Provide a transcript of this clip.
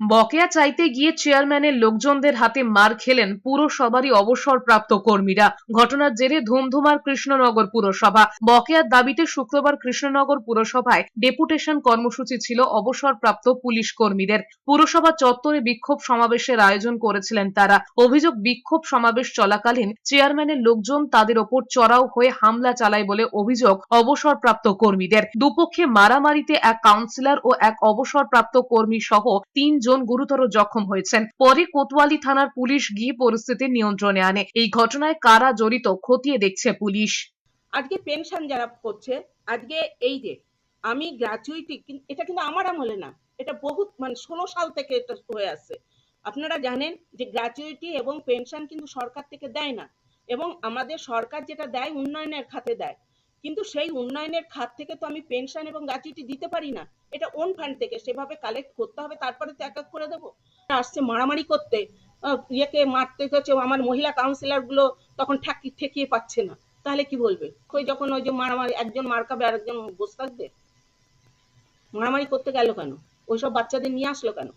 বকেয়া চাইতে গিয়ে চেয়ারম্যানের লোকজনদের হাতে মার খেলেন পুরসভারই অবসরপ্রাপ্ত কর্মীরা। ঘটনার জেরে ধুমধুমার কৃষ্ণনগর পুরসভা। বকেয়ার দাবিতে শুক্রবার কৃষ্ণনগর পুরসভায় ডেপুটেশন কর্মসূচি ছিল অবসরপ্রাপ্ত পুলিশ কর্মীদের। পুরসভা চত্বরে বিক্ষোভ সমাবেশের আয়োজন করেছিলেন তারা। অভিযোগ, বিক্ষোভ সমাবেশ চলাকালীন চেয়ারম্যানের লোকজন তাদের ওপর চড়াও হয়ে হামলা চালায় বলে অভিযোগ অবসরপ্রাপ্ত কর্মীদের। দুপক্ষে মারামারিতে এক কাউন্সিলর ও এক অবসরপ্রাপ্ত কর্মী সহ তিনজন গুরুতর জখম হয়েছেন। পরে কোতোয়ালি থানার পুলিশ গিয়ে পরিস্থিতি নিয়ন্ত্রণে আনে। এই ঘটনায় কারা জড়িত খতিয়ে দেখছে পুলিশ। আজকে পেনশন যারা করছে, আজকে এই যে আমি গ্র্যাচুইটি এটা কিন্তু আমার আমলে না। এটা বহুত মানে ষোলো সাল থেকে এটা হয়ে আছে। আপনারা জানেন যে গ্র্যাচুইটি এবং পেনশন কিন্তু সরকার থেকে দেয় না। এবং আমাদের সরকার যেটা দেয়, উন্নয়নের খাতে দেয়। কিন্তু সেই উন্নয়নের খাত থেকে তো আমি পেনশন এবং গ্র্যাচুইটি দিতে পারি না। এটা ওন ফান্ড থেকে সেভাবে কালেক্ট করতে হবে, তারপরে তো এক এক করে দেবো। আসছে মারামারি করতে ইয়েকে মারতে হচ্ছে, আমার মহিলা কাউন্সিলরগুলো তখন ঠাকি, ঠেকিয়ে পাচ্ছে না। তাহলে কি বলবে? ওই যখন ওই যে মারামারি, একজন মার খাবে আর একজন বসে থাকবে? মারামারি করতে গেল কেন? ওইসব বাচ্চাদের নিয়ে আসলো কেন?